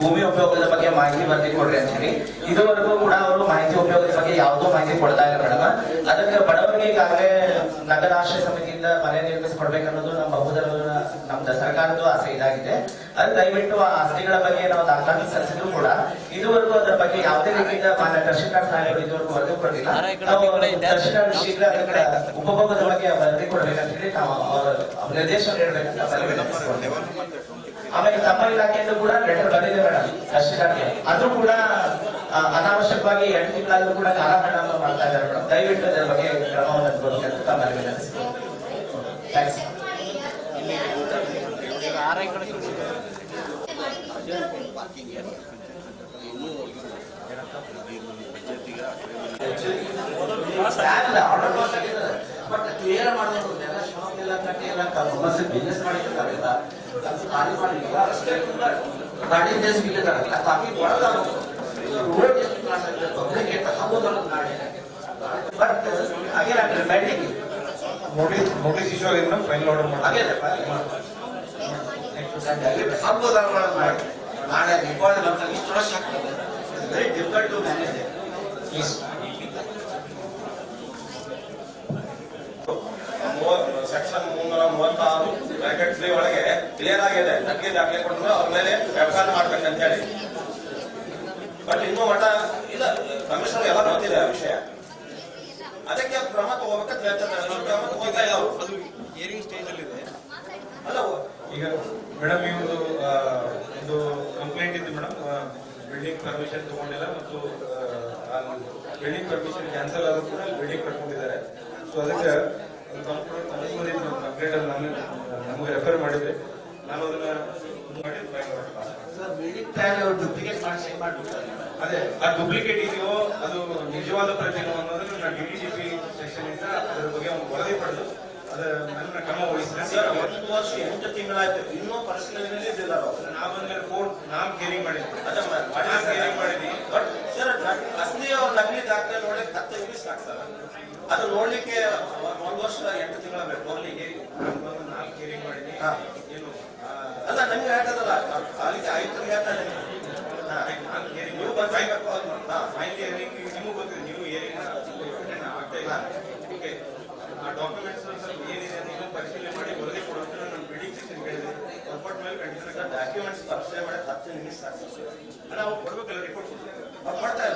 ಭೂಮಿ ಉಪಯೋಗದ ಬಗ್ಗೆ ಮಾಹಿತಿ ವರದಿ ಕೊಡ್ರಿ ಅಂತ ಇದುವರೆಗೂ ಕೂಡ ಅವರು ಮಾಹಿತಿ ಉಪಯೋಗದ ಬಗ್ಗೆ ಯಾವುದೋ ಮಾಹಿತಿ ಕೊಡ್ತಾ ಇಲ್ಲ ಮೇಡಮ್. ಅದಕ್ಕೆ ಬಡವರಿಗೆ ಈಗಾಗಲೇ ನಗರ ಆಶ್ರಯ ಸಮಿತಿಯಿಂದ ಮನೆ ನಿರ್ಮಿಸಿಕೊಡ್ಬೇಕನ್ನೋದು ನಮ್ಮ ಬಹುದರ ನಮ್ದು ಸರ್ಕಾರದ ಆಸೆ ಇದಾಗಿದೆ. ಅದು ದಯವಿಟ್ಟು ಆ ಆಸ್ತಿಗಳ ಬಗ್ಗೆ ನಾವು ದಾಖಲಾತಿ ಸಲ್ಲಿಸಿದ್ರು ಕೂಡ ಇದುವರೆಗೂ ಅದರ ಬಗ್ಗೆ ಯಾವುದೇ ರೀತಿಯಿಂದ ಮಾನ್ಯ ತಹಶೀಲ್ದಾರ್ ಸಾಹೇಬರು ಇದುವರೆಗೂ ವರದಿ ಕೊಡಲಿಲ್ಲ. ನಾವು ತಹಶೀಲ್ದಾರ್ ಶೀಘ್ರ ಉಪಭೋಗದ ಬಗ್ಗೆ ವರದಿ ಕೊಡಬೇಕಂತ ಹೇಳಿ ನಾವು ಅವರ ನಿರ್ದೇಶನ ವಿನಂತಿಸಿಕೊಳ್ತೇವೆ. ಆಮೇಲೆ ತಮ್ಮ ಇಲಾಖೆಯಿಂದ ಕೂಡ ಲೆಟರ್ ಬಂದಿದೆ ಮೇಡಮ್ ತಹಶೀಲ್ದಾರ್ಗೆ ಅದು ಕೂಡ ಅನಾವಶ್ಯಕವಾಗಿ ಎಂಟು ತಿಂಗಳಾದ್ರೂ ಕೂಡ ಕಾಲಹರಣ ಮಾಡ್ತಾ ಇದ್ದಾರೆ ಮೇಡಮ್. ದಯವಿಟ್ಟು ಅದರ ಬಗ್ಗೆ ಕ್ರಮವನ್ನು ತಮ್ಮ ತಮ್ಮಲ್ಲಿ ವಿನಂತಿಸಿಕೊಳ್ತೇವೆ ಥ್ಯಾಂಕ್ಸ್ ಬಟ್ ಕ್ಲಿಯರ್ ಮಾಡೋದು ಎಲ್ಲ ಶಾಪ್ ಎಲ್ಲ ಕಟ್ಟಿ ಎಲ್ಲ ಕಮರ್ಷಿಯಲ್ ಬಿಸ್ನೆಸ್ ಮಾಡಿರ್ತಾರಲ್ಲ ಅದು ಖಾಲಿ ಮಾಡಿಲ್ಲ ಅಷ್ಟೇ ಗಾಡಿ ದೇಶ ಬಿಲ್ಲಿದಾರಲ್ಲ ಕಾಫಿ ಒಳಗ ರೋಡ್ ಎಷ್ಟು ಕ್ಲಾಸ್ ಆಗಿದೆ ಪಬ್ಲಿಕ್ ತಗೋದಲ್ಲ ಗಾಡಿ but again I reminding notice notice issue ಆಗಿದೆ ಮೇಡಮ್ ಫೈನಲ್ ಆರ್ಡರ್ ಮಾಡಿ ಅಗೇನ್ ಹಬ್ಬದಲ್ಲ ಮಾಡಿ ನಾಳೆ ದೀಪಾವಳಿ ಬಂದಾಗ ಇಷ್ಟು ವರ್ಷ ಆಗ್ತದೆ. Very difficult to manage please section ಮುನ್ನೂರ ಮೂವತ್ತಾರು ಬ್ರಾಕೆಟ್ ತ್ರೀ ಒಳಗೆ ಕ್ಲಿಯರ್ ಆಗಿದೆ. ನಮಗೆ ದಾಖಲೆ ಕೊಟ್ಟರು ಅವ್ರ ಮೇಲೆ ವ್ಯವಹಾರ ಮಾಡ್ಬೇಕಂತ ಹೇಳಿ ಬಟ್ ಇನ್ನೂ ಮಠ ಇಲ್ಲ. ಕಮಿಷನರ್ ಎಲ್ಲ ಗೊತ್ತಿದೆ ಆ ವಿಷಯ. ಅದಕ್ಕೆ ಕ್ರಮ ತಗೋಬೇಕಂತ ಹೇಳ್ತಾರೆ. ಕ್ರಮ ತಗೋತಾ ಇಲ್ಲ ಅವ್ರು. ಅದು ಹಿಯರಿಂಗ್ ಸ್ಟೇಜ್ ಅಲ್ಲಿ ಇದೆ ಈಗ ಮೇಡಮ್ ಈ ಒಂದು ಒಂದು ಕಂಪ್ಲೇಂಟ್ ಇತ್ತು ಮೇಡಮ್. ಬಿಲ್ಡಿಂಗ್ ಪರ್ಮಿಷನ್ ತಗೊಂಡಿಲ್ಲ ಮತ್ತು ಬಿಲ್ಡಿಂಗ್ ಪರ್ಮಿಷನ್ ಕ್ಯಾನ್ಸಲ್ ಆದ್ರೂ ಕೂಡ ಬಿಲ್ಡಿಂಗ್ ಕಟ್ಕೊಂಡಿದ್ದಾರೆ. ಸೊ ಅದಕ್ಕೆ ತಮ್ಮ ಬಂದಿದ್ದು ಕಂಪ್ಲೇಂಟ್ ಅಲ್ಲಿ ನಾನು ನಮಗೆ ರೆಫರ್ ಮಾಡಿದ್ದೆ. ನಾನು ಅದನ್ನ ಮಾಡಿ ಬಿಲ್ಡಿಂಗ್ ಪ್ಲಾನ್ ಅವರು ಡುಪ್ಲಿಕೇಟ್ ಅದೇ ಆ ಡೂಪ್ಲಿಕೇಟ್ ಇದೆಯೋ ಅದು ನಿಜವಾದ ಪ್ರತಿನೋ ಅನ್ನೋದನ್ನ ನಾನು ಡಿ ಟಿ ಪಿ ಸೆಕ್ಷನ್ ಇಂದ ಅದರ ಬಗ್ಗೆ ಒಂದು ವರದಿ ಪಡೆದು ಕ್ರಮ ಸರ್ ಒಂದು ವರ್ಷ ಎಂಟು ತಿಂಗಳಾಯ್ತು. ಇನ್ನೂ ಪರಿಶೀಲನೆಯಲ್ಲಿ ಇದ್ದಿಲ್ಲ ಅವರು. ನಾ ಬಂದ್ಮೇಲೆ ಕೋರ್ಟ್ ನಾಮ್ ಕೇರಿಂಗ್ ಮಾಡಿದ್ವಿ. ಅದೇ ಹಿಯರಿಂಗ್ ಮಾಡಿದ್ವಿ. ಬಟ್ ಸರ್ ಅಸಲಿ ಅವ್ರ ನಕಲಿ ದಾಖಲೆ ನೋಡಕ್ಕೆ ಹತ್ತು ಇಂಗ್ಲಿಷ್ ಆಗ್ತಾರ ಅದು ನೋಡ್ಲಿಕ್ಕೆ ಒಂದು ವರ್ಷ ಎಂಟು ತಿಂಗಳ ಬೇಕು. ಅವರಿಗೆ ನಾಲ್ಕು ಹಿಯರಿಂಗ್ ಮಾಡಿದ್ವಿ. ಏನು ಅಲ್ಲ ನಂಗೆ ಹೇಳ್ತದಲ್ಲ ಹೇಳ್ತಾರೆ ನಾಲ್ಕು hearing ನೀವು ಫೈನಲ್ ಹಿಯರಿಂಗ್ ನಿಮಗೂ ಗೊತ್ತಿದೆ ನೀವು ಏರಿಂಗ್ ಆಗ್ತಾ ಇಲ್ಲ ಡಾಕ್ಯುಮೆಂಟ್ಸ್ ಸ್ವಲ್ಪ ಏನಿದೆ ಅಂತ ಇನ್ನೂ ಪರಿಶೀಲನೆ ಮಾಡಿ ವರದಿ ಕೊಡುವಂತ ನಾನು ಬಿಲ್ಡಿಂಗ್ ಸೆಕ್ಷನ್ ಹೇಳಿದೆ ಕೊಟ್ಟ ಮೇಲೆ ಕಂಟಿನ್ಯೂ ಡಾಕ್ಯುಮೆಂಟ್ಸ್ ಪರಿಶೀಲನೆ ಮಾಡಿ ಹತ್ತು ನಿಮಿಷ ಆಗ್ತದೆ ನಾವು ಕೊಡ್ಬೇಕಲ್ಲ ರಿಪೋರ್ಟ್ ಅವ್ರು ಮಾಡ್ತಾ